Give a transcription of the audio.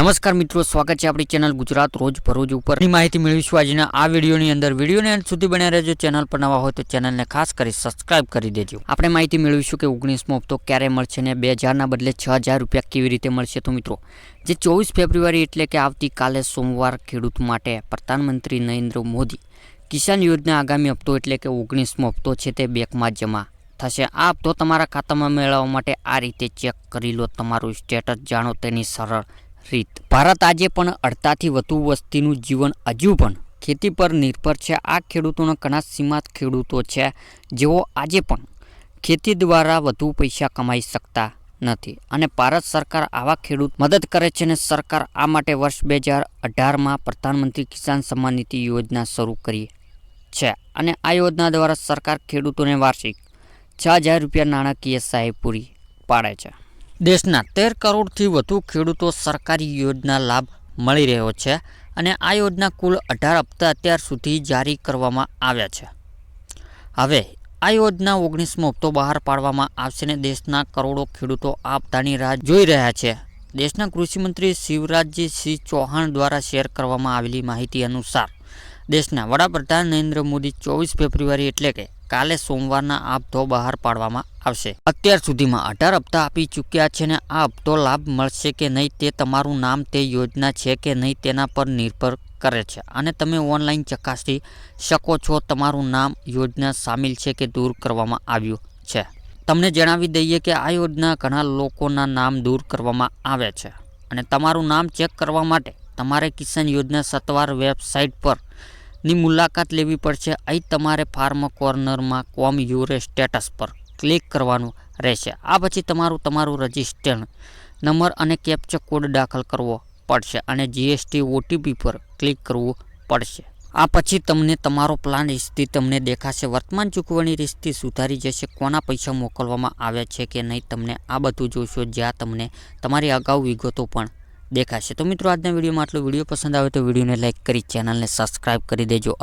નમસ્કાર મિત્રો, સ્વાગત છે આપણી ચેનલ ગુજરાત રોજ ભરોજ ઉપર. માહિતી મેળવીશું આજના આ વિડીયોની અંદર. વિડીયોને અંત સુધી બન્યા રહેજો. ચેનલ પર નવા હોય તો ચેનલને ખાસ કરી સબસ્ક્રાઇબ કરી દેજો. આપણે માહિતી મેળવીશું કે ઓગણીસમો હપ્તો ક્યારે મળશે ને બે હજારના બદલે છ હજાર રૂપિયા કેવી રીતે મળશે તો મિત્રો, જે ચોવીસ ફેબ્રુઆરી એટલે કે આવતીકાલે સોમવાર ખેડૂત માટે પ્રધાનમંત્રી નરેન્દ્ર મોદી કિસાન યોજના આગામી હપ્તો એટલે કે ઓગણીસમો હપ્તો છે તે બેંકમાં જમા થશે. આ હપ્તો તમારા ખાતામાં મેળવવા માટે આ રીતે ચેક કરી લો. તમારું સ્ટેટસ જાણો. તેની સરળ રીત. ભારત આજે પણ અડધાથી વધુ વસ્તીનું જીવન હજુ પણ ખેતી પર નિર્ભર છે. આ ખેડૂતોના ઘણા સીમાત ખેડૂતો છે, જેઓ આજે પણ ખેતી દ્વારા વધુ પૈસા કમાઈ શકતા નથી અને ભારત સરકાર આવા ખેડૂત મદદ કરે છે અને સરકાર આ માટે વર્ષ બે હજાર અઢારમાં પ્રધાનમંત્રી કિસાન સન્માન નિધિ યોજના શરૂ કરી છે અને આ યોજના દ્વારા સરકાર ખેડૂતોને વાર્ષિક છ હજાર રૂપિયા નાણાકીય સહાય પૂરી પાડે છે. દેશના તેર કરોડથી વધુ ખેડૂતો સરકારી યોજના લાભ મળી રહ્યો છે અને આ યોજના કુલ અઢાર હપ્તા અત્યાર સુધી જારી કરવામાં આવ્યા છે. હવે, આ યોજના ઓગણીસમો હપ્તો બહાર પાડવામાં આવશે અને દેશના કરોડો ખેડૂતો આ હપ્તાની રાહ જોઈ રહ્યા છે. દેશના કૃષિમંત્રી શિવરાજસિંહ ચૌહાણ દ્વારા શેર કરવામાં આવેલી માહિતી અનુસાર, દેશના વડાપ્રધાન નરેન્દ્ર મોદી ચોવીસ ફેબ્રુઆરી એટલે કે કાલે સોમવારના આ હપ્તો બહાર પાડવામાં આવશે. અત્યાર સુધીમાં અઢાર હપ્તા આપી ચૂક્યા છે ને આ હપ્તો લાભ મળશે કે નહીં તે તમારું નામ તે યોજના છે કે નહીં તેના પર નિર્ભર કરે છે. અને તમે ઓનલાઈન ચકાસી શકો છો તમારું નામ, યોજના સામેલ છે કે દૂર કરવામાં આવ્યું છે. તમને જણાવી દઈએ કે આ યોજના ઘણા લોકોના નામ દૂર કરવામાં આવે છે અને તમારું નામ ચેક કરવા માટે તમારે કિસાન યોજના સત્વાર વેબસાઇટ પર ની મુલાકાત લેવી પડશે. અહીં તમારે ફાર્મ કોર્નરમાં કોમ યુરે સ્ટેટસ પર ક્લિક કરવાનું રહેશે. આ પછી તમારું તમારું રજિસ્ટર્ડ નંબર અને કેપ્ચર કોડ દાખલ કરવો પડશે અને જીએસટી ઓટીપી પર ક્લિક કરવું પડશે. આ પછી તમને તમારો પ્લાન રિસ્તી તમને દેખાશે. વર્તમાન ચૂકવણી રિસ્તી સુધારી જશે. કોના પૈસા મોકલવામાં આવ્યા છે કે નહીં, તમને આ બધું જોશો. જ્યાં તમને તમારી અગાઉ વિગતો પણ દેખાશે. તો મિત્રો, આજના વિડીયોમાં આટલો વીડિયો પસંદ આવે તો વિડીયોને લાઇક કરી, ચેનલને સબસ્ક્રાઇબ કરી દેજો.